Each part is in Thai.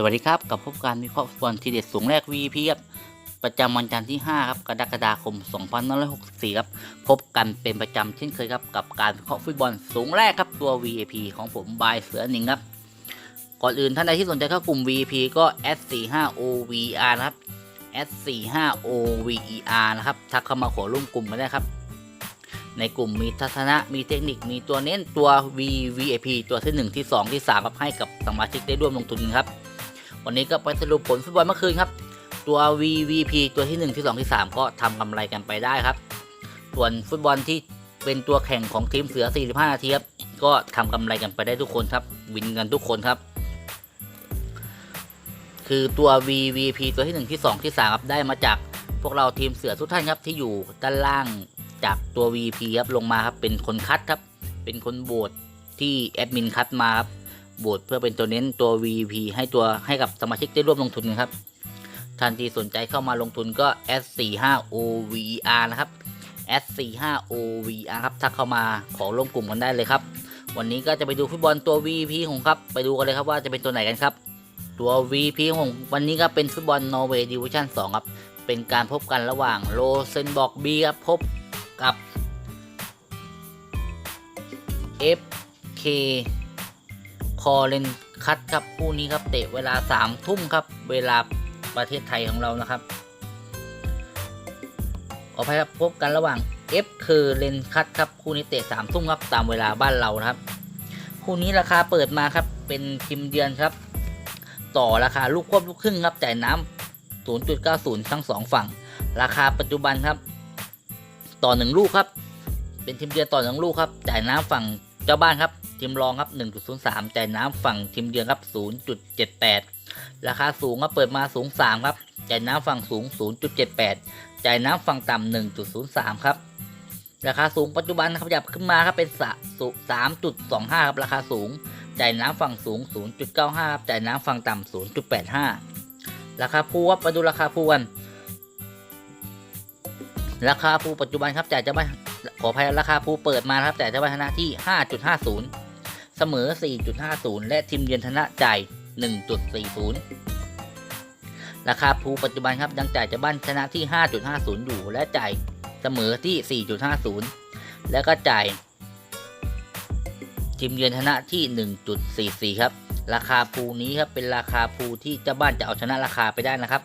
สวัสดีครับกับพบการวิเคราะห์ฟุตบอลทีเด็ดสูงแรก VP ครับประจำวันจันทร์ที่ 5 ครับกรกฎาคม 2564 ครับ พบกันเป็นประจำเช่นเคยครับ กับการวิเคราะห์ฟุตบอลสูงแรกครับตัว VP ของผมบายเสือหนิงครับ ก่อนอื่นท่านใดที่สนใจเข้ากลุ่ม VP ก็ S45OVR นะครับ S45OVER นะครับ ทักเข้ามาขอร่วมกลุ่มกันได้ครับในกลุ่มมีทัศนะ มีเทคนิค มีตัวเน้นตัว VVIP ตัวที่ 1 ที่ 2 ที่3ครับให้กับสมาชิกได้ร่วมลงทุนครับ วันนี้ก็ไปสรุปผลฟุตบอลเมื่อคืนครับ ตัว VVP ตัวที่ 1 ที่ 2 ที่ 3 ก็ทำกำไรกันไปได้ครับ ส่วนฟุตบอลที่เป็นตัวแข่งของทีมเสือ 45 นาทีครับก็ทำกำไรกันไปได้ทุกคนครับ วินกันทุกคนครับ คือตัว VVP ตัวที่ 1 ที่ 2 ที่3ครับได้มาจากพวกเราทีมเสือทุกท่านครับที่อยู่ด้านล่างจากตัว VP ครับลงมาครับเป็นคนคัดครับ เป็นคนโบวตที่แอดมินคัดมาครับ โบวตเพื่อเป็นตัวเน้นตัว VP ให้ตัวให้กับสมาชิกได้ร่วมลงทุนครับท่านทีสนใจเข้ามาลงทุนก็ S45OVR นะครับ S45OVR ครับทักเข้ามาขอร่วมกลุ่มกันได้เลยครับ วันนี้ก็จะไปดูฟุตบอลตัว VP ของครับไปดูกันเลยครับว่าจะเป็นตัวไหนกันครับ ตัว VP ของวันนี้ก็เป็นฟุตบอลนอร์เวย์ดิวิชั่น2ครับเป็นการพบกันระหว่างโรเซนบอกบีครับพบกับ FK คอเลนคัตครับคู่นี้ครับเตะเวลา3ทุ่มครับ เวลาประเทศไทยของเรานะครับขออภัยครับพบกันระหว่าง F คือเลนคัตครับคู่นี้เตะ3ทุ่มครับตามเวลาบ้านเรานะครับ คู่นี้ราคาเปิดมาครับเป็นทีมเยือนครับ ต่อราคาลูกควบลูกครึ่งครับจ่ายน้ำ0.90 ทั้ง 2 ฝั่ง ราคาปัจจุบันครับ ต่อ 1 ลูกครับ เป็นทีมเยือนต่อ 1 ลูกครับจ่ายน้ำฝั่ง เจ้าบ้านครับทีมรองครับ 1.03จ่ายน้ำฝั่งทีมเยือนครับ 0.78 ราคาสูงครับเปิดมาสูง 3 ครับจ่ายน้ำฝั่งสูง 0.78 จ่ายน้ำฝั่งต่ำ1.03 ครับ ราคาสูงปัจจุบันครับขยับขึ้นมาครับเป็นสะสุ3.25 ครับราคาสูง จ่ายน้ำฝั่งสูง 0.95 ครับจ่ายน้ำฝั่งต่ำ0.85 ราคาพูครับมาดูราคาพูกัน ราคาพูปัจจุบันครับจ่ายจ้าบ้าน ขออภัยราคาพูเปิดมาครับจ่ายเจ้าบ้านชนะที่ 5.50 เสมอ 4.50 และทีมเยือนชนะจ่าย 1.40 ราคาพูปัจจุบันครับยังจ่ายเจ้าบ้านชนะที่ 5.50 อยู่ และจ่ายเสมอที่ 4.50 แล้วก็จ่ายทีมเยือนชนะที่ 1.44 ครับ ราคาพูนี้ครับเป็นราคาพูที่เจ้าบ้านจะเอาชนะราคาไปได้นะครับ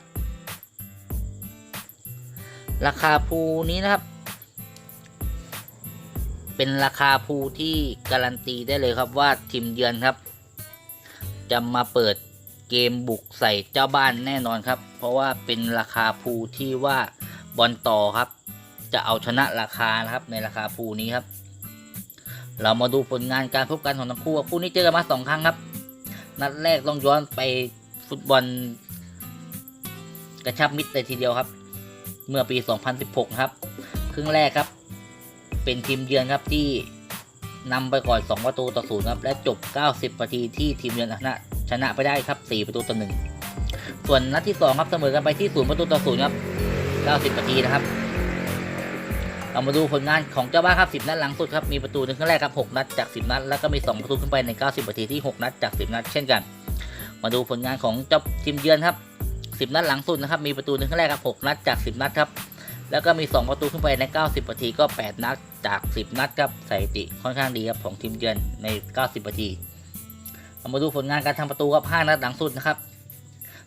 ราคาพูนี้นะครับ เป็นราคาพูที่การันตีได้เลยครับว่าทีมเยือนครับ จะมาเปิดเกมบุกใส่เจ้าบ้านแน่นอนครับ เพราะว่าเป็นราคาพูที่ว่าบอลต่อครับ จะเอาชนะราคานะครับในราคาพูนี้ครับ เรามาดูผลงานการพบกันของทั้งคู่คู่นี้เจอกันมาสองครั้งครับ นัดแรกต้องย้อนไปฟุตบอลกระชับมิตรเลยทีเดียวครับ เมื่อปี 2016 ครับ ครึ่งแรกครับ เป็นทีมเยือนครับที่นำไปก่อน 2 ประตูต่อศูนย์ครับ และจบ 90 นาทีที่ทีมเยือนชนะชนะไปได้ครับ 4 ประตูต่อหนึ่งส่วนนัดที่ 2 ครับเสมอกันไปที่0ประตูต่อศูนย์ครับ 90 นาทีนะครับเรามาดูผลงานของเจ้าบ้านครับ 10 นัดหลังสุดครับ มีประตูในครึ่งแรกครับ 6 นัดจาก 10 นัด แล้วก็มี 2 ประตูขึ้นไปใน 90 นาทีที่ 6 นัดจาก 10 นัด เช่นกัน มาดูผลงานของเจ้าทีมเยือนครับ 10 นัดหลังสุดนะครับ มีประตูในครึ่งแรกครับ 6 นัดจาก 10 นัดครับ แล้วก็มี 2 ประตูขึ้นไปใน 90นาทีก็ 8 นัดจาก 10 นัดครับสถิติค่อนข้างดีครับของทีมเยือนใน 90นาทีเรามาดูผลงานการทำประตูครับ 5 นัดหลังสุดนะครับ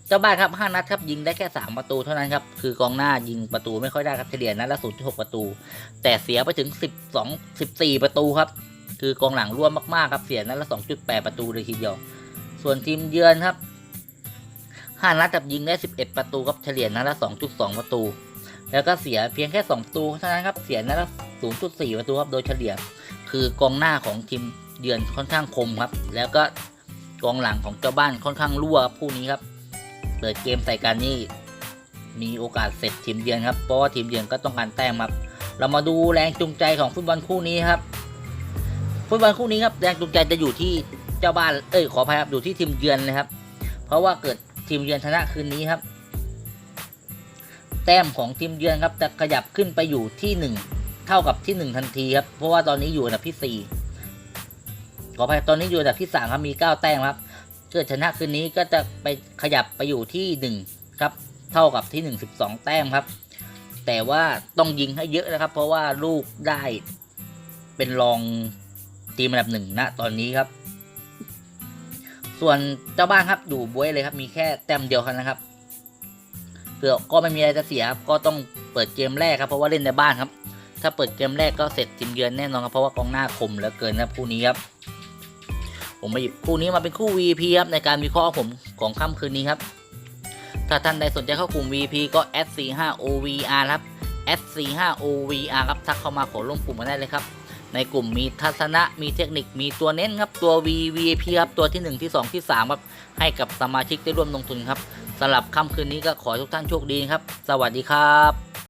เจ้าบ้านครับ 5 นัดครับยิงได้แค่ 3 ประตูเท่านั้นครับคือกองหน้ายิงประตูไม่ค่อยได้ครับเฉลี่ยนัดละ0.6ประตู แต่เสียไปถึง 12 14 ประตูครับคือกองหลังร่วมมากๆครับเสียนัดละ 2.8 ประตูเลยทีเดียวส่วนทีมเยือนครับ 5 นัดครับยิงได้ 11 ประตูครับเฉลี่ยนัดละ 2.2 ประตู แล้วก็เสียเพียงแค่ 2 ประตูเท่านั้นครับ เสียนัดละ0.4ประตูครับ โดยเฉลี่ย คือกองหน้าของทีมเยือนค่อนข้างคมครับ แล้วก็กองหลังของเจ้าบ้านค่อนข้างรั่วครู่นี้ครับ เปิดเกมใส่กันนี่มีโอกาสเสร็จทีมเยือนครับ เพราะว่าทีมเยือนก็ต้องการแต้มครับ เรามาดูแรงจูงใจของฟุตบอลคู่นี้ครับ ฟุตบอลคู่นี้ครับแรงจูงใจจะอยู่ที่เจ้าบ้าน เอ้ยขออภัยครับอยู่ที่ทีมเยือนนะครับ เพราะว่าเกิดทีมเยือนชนะคืนนี้ครับ แต้มของทีมเยือนครับจะขยับขึ้นไปอยู่ที่หนึ่งเท่ากับที่หนึ่งทันทีครับ เพราะว่าตอนนี้อยู่อันดับที่สี่ขออภัยตอนนี้อยู่อันดับที่สามครับมีเก้าแต้มครับเกิดชนะคืนนี้ก็จะไปขยับไปอยู่ที่หนึ่งครับเท่ากับที่หนึ่งสิบสองแต้มครับ แต่ว่าต้องยิงให้เยอะนะครับ เพราะว่าลูกได้เป็นรองทีมอันดับหนึ่งนะตอนนี้ครับ ส่วนเจ้าบ้านครับอยู่บวยเลยครับ มีแค่แต้มเดียวเท่านั้นครับ เกือก็ไม่มีอะไรจะเสียครับก็ต้องเปิดเกมแรกครับเพราะว่าเล่นในบ้านครับ ถ้าเปิดเกมแรกก็เสร็จทีมเยือนแน่นอนครับเพราะว่ากองหน้าคมเหลือเกินครับคู่นี้ครับผมมาหยิบคู่นี้มาเป็นคู่ VP ครับในการวิเคราะห์ผมของค่ำคืนนี้ครับ ถ้าท่านใดสนใจเข้ากลุ่ม VP ก็ S45OVR ครับ S45OVR ครับทักเข้ามาขอร่วมกลุ่มกันได้เลยครับ ในกลุ่มมีทัศนะมีเทคนิคมีตัวเน้นครับตัว VVP ครับตัวที่ 1 ที่ 2 ที่3ครับให้กับสมาชิกได้ร่วมลงทุนครับ สำหรับค่ำคืนนี้ก็ขอทุกท่านโชคดีครับ สวัสดีครับ